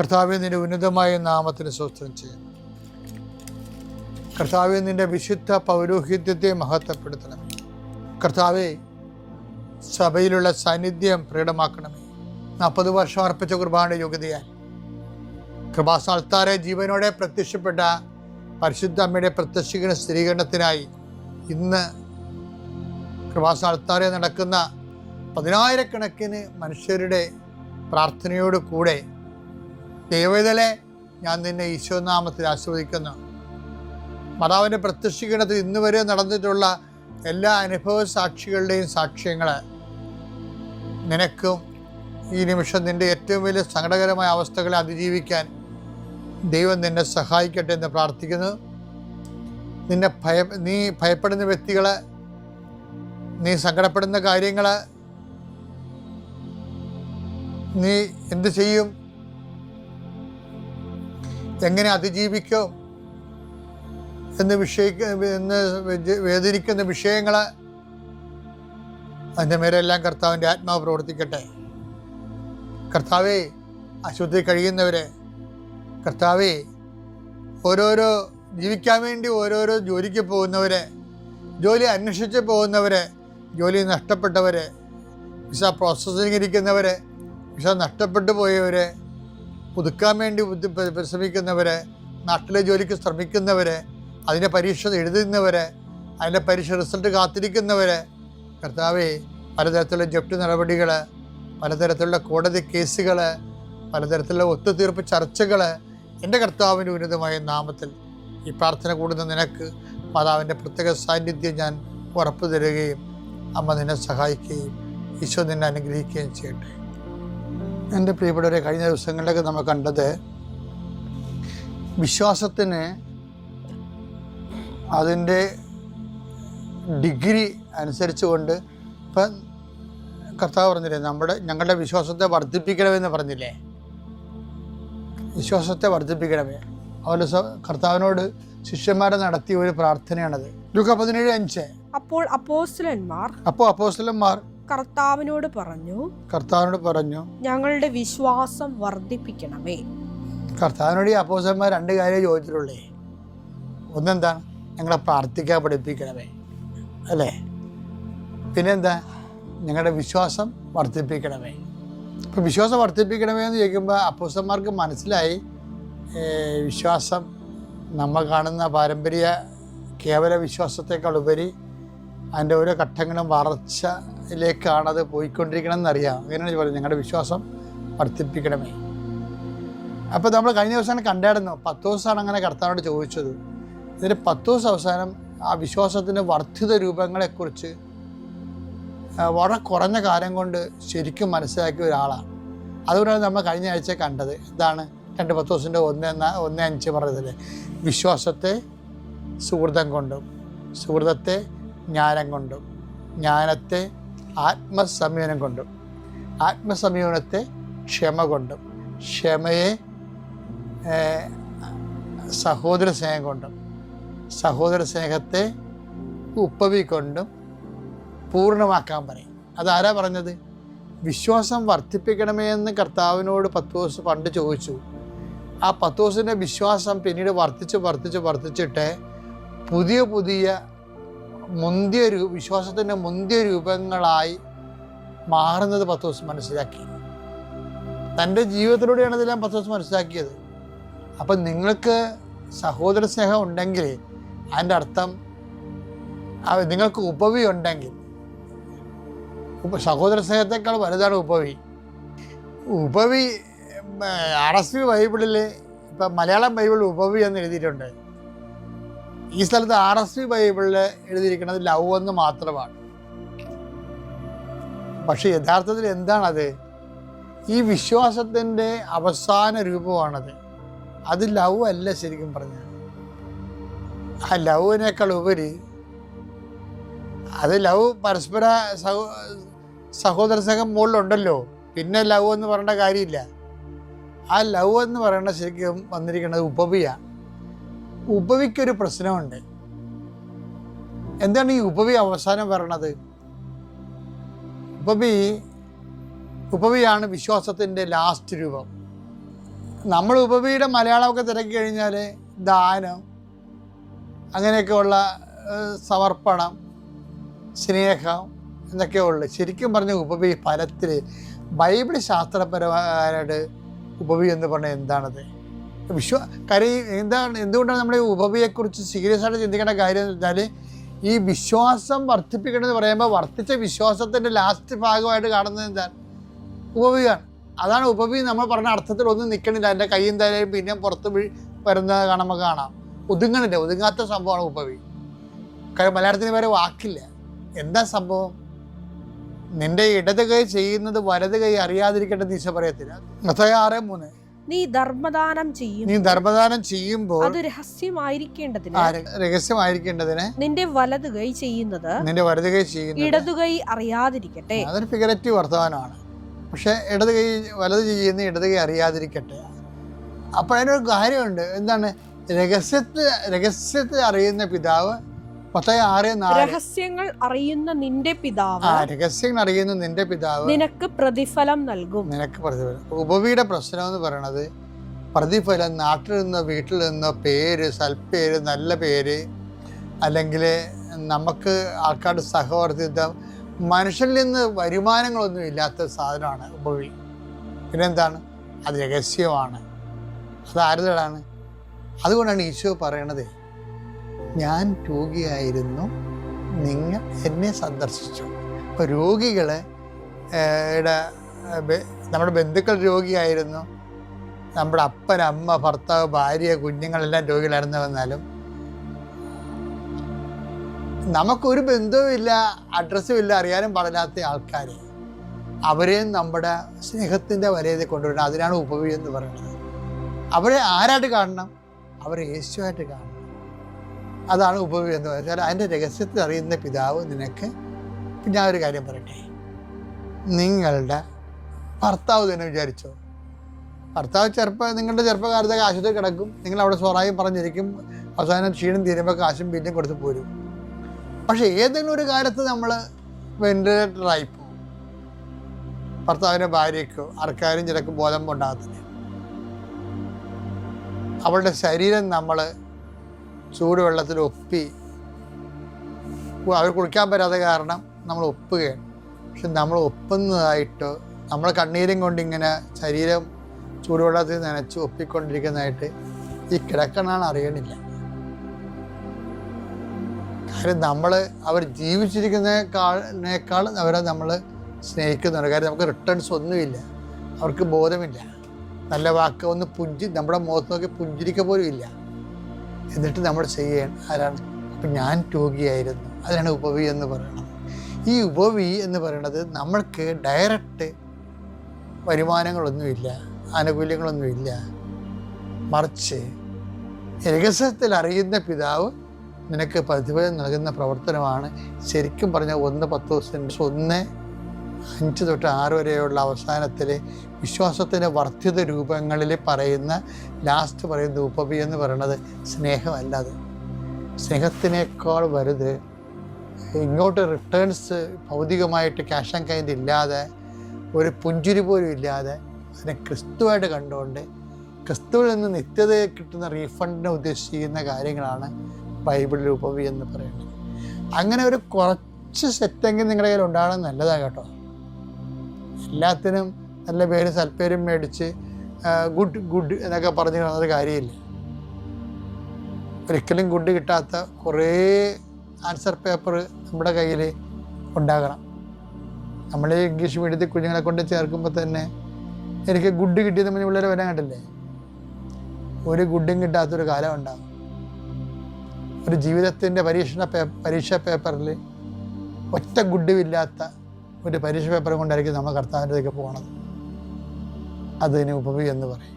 കർത്താവെ നിന്റെ ഉന്നതമായ നാമത്തിന് സ്വസ്ഥം ചെയ്യുന്നു. കർത്താവെ നിന്റെ വിശുദ്ധ പൗരോഹിത്യത്തെ മഹത്വപ്പെടുത്തണമേ. കർത്താവെ സഭയിലുള്ള സാന്നിധ്യം പ്രകടമാക്കണമേ. നാൽപ്പത് വർഷം അർപ്പിച്ച കുർബാന യോഗ്യതയാൽ. കൃപാസ്ഥാനത്താരെ ജീവനോടെ പ്രത്യക്ഷപ്പെട്ട പരിശുദ്ധ അമ്മയുടെ പ്രത്യക്ഷീകരണ സ്ഥിരീകരണത്തിനായി ഇന്ന് കൃപാസ്ഥാനത്താരെ നടക്കുന്ന പതിനായിരക്കണക്കിന് മനുഷ്യരുടെ പ്രാർത്ഥനയോട് കൂടെ ദൈവതലെ ഞാൻ നിന്നെ ഈശോനാമത്തിൽ ആസ്വദിക്കുന്നു മാതാവിന്റെ പ്രത്യക്ഷീകരണത്തിൽ ഇന്ന് വരെ നടന്നിട്ടുള്ള എല്ലാ അനുഭവ സാക്ഷികളുടെയും സാക്ഷ്യങ്ങൾ നിനക്കും ഈ നിമിഷം നിന്റെ ഏറ്റവും വലിയ സങ്കടകരമായ അവസ്ഥകളെ അതിജീവിക്കാൻ ദൈവം നിന്നെ സഹായിക്കട്ടെ എന്ന് പ്രാർത്ഥിക്കുന്നു. നിന്നെ ഭയ നീ ഭയപ്പെടുന്ന വ്യക്തികൾ നീ സങ്കടപ്പെടുന്ന കാര്യങ്ങൾ നീ എന്ത് ചെയ്യും? എങ്ങനെ അതിജീവിക്കും എന്ന് വിഷയിക്ക എന്ന് വേദനിക്കുന്ന വിഷയങ്ങൾ അതിന്റെ മേലെല്ലാം കർത്താവിന്റെ ആത്മാവ് പ്രവർത്തിക്കട്ടെ. കർത്താവെ ആശുപത്രി കഴിയുന്നവരെ കർത്താവെ ഓരോരോ ജീവിക്കാൻ വേണ്ടി ഓരോരോ ജോലിക്ക് പോകുന്നവരെ ജോലി അന്വേഷിച്ച് പോകുന്നവരെ ജോലി നഷ്ടപ്പെട്ടവരെ വിസ പ്രോസസ്സിംഗ് ഇരിക്കുന്നവരെ വിസ നഷ്ടപ്പെട്ടു പോയവരെ പുതുക്കാൻ വേണ്ടി പരിശ്രമിക്കുന്നവർ നാട്ടിലെ ജോലിക്ക് ശ്രമിക്കുന്നവരെ അതിന്റെ പരീക്ഷ എഴുതുന്നവരെ അതിന്റെ പരീക്ഷ റിസൾട്ട് കാത്തിരിക്കുന്നവരെ കർത്താവെ പലതരത്തിലുള്ള ജപ്തി നടപടികൾ പലതരത്തിലുള്ള കോടതി കേസുകൾ പലതരത്തിലുള്ള ഒത്തുതീർപ്പ് ചർച്ചകൾ എന്റെ കർത്താവിന്റെ ഉന്നതമായ നാമത്തിൽ ഈ പ്രാർത്ഥന കൂടുന്ന നിനക്ക് മാതാവിന്റെ പ്രത്യേക സാന്നിധ്യം ഞാൻ ഉറപ്പു തരുകയും അമ്മ നിന്നെ സഹായിക്കുകയും ഈശോ നിന്നെ അനുഗ്രഹിക്കുകയും ചെയ്യട്ടെ. എന്റെ പ്രിയപ്പെട്ടവരെ കഴിഞ്ഞ ദിവസങ്ങളിലൊക്കെ നമ്മൾ കണ്ടത് വിശ്വാസത്തിന് അതിന്റെ ഡിഗ്രി അനുസരിച്ചുകൊണ്ട് ഇപ്പം കർത്താവ് പറഞ്ഞില്ലേ നമ്മുടെ ഞങ്ങളുടെ വിശ്വാസത്തെ വർദ്ധിപ്പിക്കണമെന്ന് പറഞ്ഞില്ലേ? വിശ്വാസത്തെ വർദ്ധിപ്പിക്കണമേ. അതുപോലെ സ- കർത്താവിനോട് ശിഷ്യന്മാരെ നടത്തിയ ഒരു പ്രാർത്ഥനയാണത്. ലൂക്ക പതിനേഴ് അഞ്ച്. അപ്പോൾ അപ്പോസ്തലന്മാർ അപ്പോൾ അപ്പോസ്തലന്മാർ കർത്താവിനോട് പറഞ്ഞു കർത്താവിനോട് പറഞ്ഞു ഞങ്ങളുടെ വിശ്വാസം വർദ്ധിപ്പിക്കണമേ. കർത്താവിനോട് ഈ അപ്പോസന്മാർ രണ്ട് കാര്യം ചോദിച്ചിട്ടുള്ളേ. ഒന്നെന്താ? ഞങ്ങളെ പ്രാർത്ഥിക്കാൻ പഠിപ്പിക്കണമേ. അല്ലേ? പിന്നെന്താ? ഞങ്ങളുടെ വിശ്വാസം വർദ്ധിപ്പിക്കണമേ. ഇപ്പം വിശ്വാസം വർദ്ധിപ്പിക്കണമേ എന്ന് ചോദിക്കുമ്പോൾ അപ്പോസന്മാർക്ക് മനസ്സിലായി വിശ്വാസം നമ്മൾ കാണുന്ന പാരമ്പര്യ കേവല വിശ്വാസത്തെക്കാൾ ഉപരി അതിന്റെ ഓരോ ഘട്ടങ്ങളും വളർച്ചയിലേക്കാണത് പോയിക്കൊണ്ടിരിക്കണം എന്നറിയാം അങ്ങനെയാണ് പറയുന്നത് ഞങ്ങളുടെ വിശ്വാസം വർദ്ധിപ്പിക്കണമേ. അപ്പോൾ നമ്മൾ കഴിഞ്ഞ ദിവസം കണ്ടായിരുന്നു. പത്ത് ദിവസമാണ് അങ്ങനെ കർത്താവിനോട് ചോദിച്ചത്. ഇതിന് പത്ത് ദിവസം അവസാനം ആ വിശ്വാസത്തിന്റെ വർദ്ധിത രൂപങ്ങളെക്കുറിച്ച് വളരെ കുറഞ്ഞ കാലം കൊണ്ട് ശരിക്കും മനസ്സിലാക്കിയ ഒരാളാണ്. അതുകൊണ്ടാണ് നമ്മൾ കഴിഞ്ഞ ആഴ്ച കണ്ടത്. എന്താണ് രണ്ട് പത്ത് ദിവസത്തിന്റെ ഒന്ന് എന്ന ഒന്ന് അഞ്ച് പറഞ്ഞതല്ലേ? വിശ്വാസത്തെ സുഹൃതം കൊണ്ടും സുഹൃതത്തെ ജ്ഞാനം കൊണ്ടും ജ്ഞാനത്തെ ആത്മസംയമനം കൊണ്ടും ആത്മസംയമനത്തെ ക്ഷമ കൊണ്ടും ക്ഷമയെ സഹോദര സ്നേഹം കൊണ്ടും സഹോദര സ്നേഹത്തെ ഉപ്പവിക്കൊണ്ടും പൂർണമാക്കാൻ പറയും. അതാരാ പറഞ്ഞത്? വിശ്വാസം വർദ്ധിപ്പിക്കണമേ എന്ന് കർത്താവിനോട് പത്ത് ദിവസം പണ്ട് ചോദിച്ചു. ആ പത്ത് ദിവസത്തിന്റെ വിശ്വാസം പിന്നീട് വർദ്ധിച്ച് വർദ്ധിച്ച് വർദ്ധിച്ചിട്ട് പുതിയ പുതിയ മുന്തിയ രൂ വിശ്വാസത്തിന്റെ മുന്തിയ രൂപങ്ങളായി മാറുന്നത് പത്ത് ദിവസം മനസ്സിലാക്കി. തന്റെ ജീവിതത്തിലൂടെയാണ് ഇതെല്ലാം പത്ത് ദിവസം മനസ്സിലാക്കിയത്. അപ്പം നിങ്ങൾക്ക് സഹോദര സ്നേഹം ഉണ്ടെങ്കിൽ അതിന്റെ അർത്ഥം നിങ്ങൾക്ക് ഉപവി ഉണ്ടെങ്കിൽ സഹോദര സ്നേഹത്തെക്കാൾ വലുതാണ് ഉപവി. ഉപവി ആർ എസ് പി ബൈബിളിൽ ഇപ്പം മലയാളം ബൈബിൾ ഉപവി എന്ന് എഴുതിയിട്ടുണ്ട്. ഈ സ്ഥലത്ത് ആർ എസ് വി ബൈബിളിൽ എഴുതിയിരിക്കുന്നത് ലവ് എന്ന് മാത്രമാണ്. പക്ഷെ യഥാർത്ഥത്തിൽ എന്താണത്? ഈ വിശ്വാസത്തിന്റെ അവസാന രൂപമാണത്. അത് ലവ് അല്ല ശരിക്കും പറഞ്ഞാൽ. ആ ലവിനേക്കാൾ ഉപരി അത് ലവ് പരസ്പര സഹോ സഹോദര സംഘം മുകളിലുണ്ടല്ലോ. പിന്നെ ലവ് എന്ന് പറയേണ്ട കാര്യമില്ല. ആ ലവ് എന്ന് പറയുന്നത് ശരിക്കും വന്നിരിക്കുന്നത് ഉപവിയാണ്. ഉപവിക്കൊരു പ്രശ്നമുണ്ട്. എന്താണ് ഈ ഉപവി അവസാനം പറയണത് ഉപവി ഉപവിയാണ് വിശ്വാസത്തിന്റെ ലാസ്റ്റ് രൂപം. നമ്മൾ ഉപവിയുടെ മലയാളമൊക്കെ തിരക്കി കഴിഞ്ഞാൽ ദാനം അങ്ങനെയൊക്കെയുള്ള സമർപ്പണം സ്നേഹം എന്നൊക്കെ ഉള്ളു. ശരിക്കും പറഞ്ഞ ഉപവി ഫലത്തിൽ ബൈബിൾ ശാസ്ത്രപരമായിട്ട് ഉപവി എന്ന് പറഞ്ഞാൽ എന്താണത്? വിശ്വ കാര്യം എന്താണ് എന്തുകൊണ്ടാണ് നമ്മുടെ ഈ ഉപവിയെക്കുറിച്ച് സീരിയസ് ആയിട്ട് ചിന്തിക്കേണ്ട കാര്യം എന്ന് വെച്ചാൽ ഈ വിശ്വാസം വർദ്ധിപ്പിക്കണമെന്ന് പറയുമ്പോൾ വർദ്ധിച്ച വിശ്വാസത്തിന്റെ ലാസ്റ്റ് ഭാഗമായിട്ട് കാണുന്നത് എന്താണ്? ഉപവിയാണ്. അതാണ് ഉപവി നമ്മൾ പറഞ്ഞ അർത്ഥത്തിൽ ഒന്നും നിൽക്കണില്ല എന്റെ കൈ തലയും പിന്നെ പുറത്ത് വരുന്ന വരുന്നത് കാണുമ്പോൾ കാണാം. ഒതുങ്ങണില്ല. ഒതുങ്ങാത്ത സംഭവമാണ് ഉപവി. കാര്യം മലയാളത്തിന് വേറെ വാക്കില്ല. എന്താ സംഭവം? നിന്റെ ഇടത് കൈ ചെയ്യുന്നത് വലത് കൈ അറിയാതിരിക്കേണ്ടത് ഈശോ പറയത്തില്ല. മത്തായി ആറ് മൂന്ന്. നീ ധർമ്മദാനം ചെയ്യും നീ ധർമ്മദാനം ചെയ്യുമ്പോൾ അത് രഹസ്യമായിരിക്കേണ്ടതിന് രഹസ്യമായിരിക്കേണ്ടതിന് നിന്റെ വലത് കൈ ചെയ്യുന്നത് നിന്റെ വലത് കൈ ചെയ്യുന്നത് ഇടതുകൈ അറിയാതിരിക്കട്ടെ. അതൊരു ഫിഗറേറ്റീവ് വർത്തമാനമാണ്. പക്ഷേ ഇടത് കൈ വലത് ചെയ്യുന്ന ഇടത് കൈ അറിയാതിരിക്കട്ടെ. അപ്പോൾ അതിനൊരു കാര്യമുണ്ട്. എന്താണ്? രഹസ്യത്തെ രഹസ്യത്തെ അറിയുന്ന പിതാവ് രഹസ്യങ്ങൾ അറിയുന്ന നിന്റെ പിതാവ് രഹസ്യങ്ങൾ അറിയുന്ന നിന്റെ പിതാവ് നിനക്ക് പ്രതിഫലം നൽകും. നിനക്ക് പ്രതിഫലം. ഉപവിയുടെ പ്രശ്നം എന്ന് പറയണത് പ്രതിഫലം നാട്ടിൽ നിന്നോ വീട്ടിൽ നിന്നോ പേര് സൽപ്പേര് നല്ല പേര് അല്ലെങ്കിൽ നമുക്ക് ആൾക്കാരുടെ സഹവർത്തിത്വം മനുഷ്യനിൽ നിന്ന് വരുമാനങ്ങളൊന്നും ഇല്ലാത്ത സാധനമാണ് ഉപവി. പിന്നെന്താണ്? അത് രഹസ്യമാണ്. അത് ആരുതാണ് അതുകൊണ്ടാണ് ഈശോ പറയണത് ഞാൻ രോഗിയായിരുന്നു. നിങ്ങൾ എന്നെ സന്ദർശിച്ചു. അപ്പോൾ രോഗികളെ നമ്മുടെ ബന്ധുക്കൾ രോഗിയായിരുന്നു. നമ്മുടെ അപ്പൻ അമ്മ ഭർത്താവ് ഭാര്യ കുഞ്ഞുങ്ങളെല്ലാം രോഗികളായിരുന്നു വന്നാലും നമുക്കൊരു ബന്ധവുമില്ല അഡ്രസ്സും ഇല്ല അറിയാനും പാടില്ലാത്ത ആൾക്കാർ അവരെയും നമ്മുടെ സ്നേഹത്തിന്റെ വലയത്തിൽ കൊണ്ടുവരണം. അതിനാണ് ഉപവി എന്ന് പറയുന്നത്. അവരെ ആരായിട്ട് കാണണം? അവരെ യേശുവായിട്ട് കാണണം. അതാണ് ഉപവി എന്ന് വെച്ചാൽ അതിന്റെ രഹസ്യത്തിൽ അറിയുന്ന പിതാവ് നിനക്ക് ഞാൻ ഒരു കാര്യം പറയട്ടെ? നിങ്ങളുടെ ഭർത്താവ് തന്നെ വിചാരിച്ചോ? ഭർത്താവ് ചെറുപ്പം നിങ്ങളുടെ ചെറുപ്പകാലത്തൊക്കെ ആശുപത്രി കിടക്കും. നിങ്ങൾ അവിടെ സ്വറായും പറഞ്ഞിരിക്കും. അവസാനം ക്ഷീണം തീരുമ്പോൾ കാശും ബില്ലും കൊടുത്ത് പോരും. പക്ഷെ ഏതെങ്കിലും ഒരു കാലത്ത് നമ്മൾ വെന്റിലേറ്ററായി പോകും. ഭർത്താവിന്റെ ഭാര്യയ്ക്കോ ആർക്കാരും ചിലക്ക് ബോധം ഉണ്ടാകത്തില്ല. അവളുടെ ശരീരം നമ്മൾ ചൂടുവെള്ളത്തിൽ ഒപ്പി. അവർ കുളിക്കാൻ പറ്റാത്ത കാരണം നമ്മൾ ഒപ്പുകയാണ്. പക്ഷെ നമ്മൾ ഒപ്പുന്നതായിട്ട് നമ്മൾ കണ്ണീരും കൊണ്ടിങ്ങനെ ശരീരം ചൂടുവെള്ളത്തിൽ നനച്ച് ഒപ്പിക്കൊണ്ടിരിക്കുന്നതായിട്ട് ഈ കിടക്കണാണ് അറിയണില്ല. കാര്യം നമ്മൾ അവർ ജീവിച്ചിരിക്കുന്നേക്കാൾ അവരെ നമ്മൾ സ്നേഹിക്കുന്നുണ്ട്. കാര്യം നമുക്ക് റിട്ടേൺസ് ഒന്നുമില്ല. അവർക്ക് ബോധമില്ല. നല്ല വാക്ക് ഒന്ന് പുഞ്ചി നമ്മുടെ മുഖത്ത് നോക്കി പുഞ്ചിരിക്ക പോലും ഇല്ല എന്നിട്ട് നമ്മൾ ചെയ്യണം ആരാണ്? അപ്പം ഞാൻ രോഗിയായിരുന്നു അതിനാണ് ഉപവി എന്ന് പറയുന്നത്. ഈ ഉപവി എന്ന് പറയുന്നത് നമ്മൾക്ക് ഡയറക്റ്റ് വരുമാനങ്ങളൊന്നുമില്ല ആനുകൂല്യങ്ങളൊന്നുമില്ല. മറിച്ച് രഹസ്യത്തിൽ അറിയുന്ന പിതാവ് നിനക്ക് പ്രതിഫലം നൽകുന്ന പ്രവർത്തനമാണ്. ശരിക്കും പറഞ്ഞാൽ ഒന്ന് പത്ത് ദിവസം ഒന്ന് അഞ്ച് തൊട്ട് ആറ് വരെയുള്ള അവസാനത്തിൽ വിശ്വാസത്തിന്റെ വർദ്ധിത രൂപങ്ങളിൽ പറയുന്ന ലാസ്റ്റ് പറയുന്ന ഉപവി എന്ന് പറയുന്നത് സ്നേഹമല്ലാതെ സ്നേഹത്തിനേക്കാൾ വലുത് ഇങ്ങോട്ട് റിട്ടേൺസ് ഭൗതികമായിട്ട് ക്യാഷ് ആൻഡ് കൈൻഡ് ഇല്ലാതെ ഒരു പുഞ്ചിരി പോലും ഇല്ലാതെ അതിനെ ക്രിസ്തുവായിട്ട് കണ്ടുകൊണ്ട് ക്രിസ്തുവിൽ നിന്ന് നിത്യത കിട്ടുന്ന റീഫണ്ടിനെ ഉദ്ദേശിക്കുന്ന കാര്യങ്ങളാണ് ബൈബിളിൽ ഉപവി എന്ന് പറയുന്നത്. അങ്ങനെ ഒരു കുറച്ച് സെറ്റെങ്കിൽ നിങ്ങളുടെ കയ്യിൽ ഉണ്ടാകണം നല്ലതാണ് കേട്ടോ. എല്ലാത്തിനും നല്ല പേരും സൽപ്പേരും മേടിച്ച് ഗുഡ് ഗുഡ് എന്നൊക്കെ പറഞ്ഞു അത് കാര്യമില്ല. ഒരിക്കലും ഗുഡ് കിട്ടാത്ത കുറേ ആൻസർ പേപ്പർ നമ്മുടെ കയ്യിൽ ഉണ്ടാകണം. നമ്മൾ ഇംഗ്ലീഷ് മീഡിയത്തിൽ കുഞ്ഞുങ്ങളെ കൊണ്ട് ചേർക്കുമ്പോൾ തന്നെ എനിക്ക് ഗുഡ് കിട്ടിയത് മുന്നേ പിള്ളേർ വരാൻ കണ്ടില്ലേ? ഒരു ഗുഡും കിട്ടാത്തൊരു കാലം ഉണ്ടാകും ഒരു ജീവിതത്തിന്റെ പരീക്ഷണ പേ പരീക്ഷാ പേപ്പറിൽ ഒറ്റ ഗുഡുമില്ലാത്ത ഒരു പരീക്ഷ പേപ്പർ കൊണ്ടായിരിക്കും നമ്മൾ കർത്താവിന്റെ പോകണത് അതിന് ഉപവി എന്ന് പറയും.